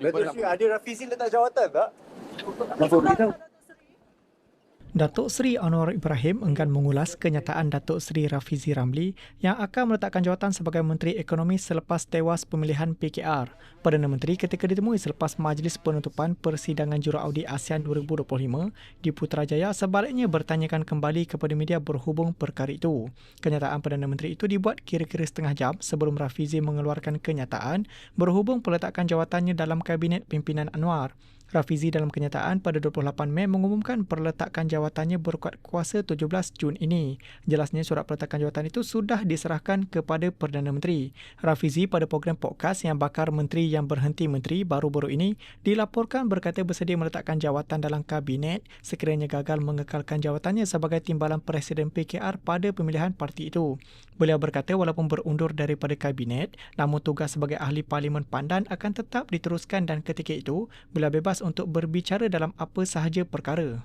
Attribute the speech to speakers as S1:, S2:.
S1: Datuk Seri ada revisi letak jawatan tak?
S2: Datuk Seri Anwar Ibrahim enggan mengulas kenyataan Datuk Seri Rafizi Ramli yang akan meletakkan jawatan sebagai Menteri Ekonomi selepas tewas pemilihan PKR. Perdana Menteri ketika ditemui selepas majlis penutupan persidangan Juruaudi ASEAN 2025 di Putrajaya sebaliknya bertanyakan kembali kepada media berhubung perkara itu. Kenyataan Perdana Menteri itu dibuat kira-kira setengah jam sebelum Rafizi mengeluarkan kenyataan berhubung peletakan jawatannya dalam Kabinet Pimpinan Anwar. Rafizi dalam kenyataan pada 28 Mei mengumumkan perletakan jawatannya berkuat kuasa 17 Jun ini. Jelasnya surat peletakan jawatan itu sudah diserahkan kepada Perdana Menteri. Rafizi pada program podcast yang bakar menteri yang berhenti menteri baru-baru ini dilaporkan berkata bersedia meletakkan jawatan dalam kabinet sekiranya gagal mengekalkan jawatannya sebagai timbalan Presiden PKR pada pemilihan parti itu. Beliau berkata walaupun berundur daripada kabinet, namun tugas sebagai ahli parlimen pandan akan tetap diteruskan dan ketika itu beliau bebas untuk berbicara dalam apa sahaja perkara.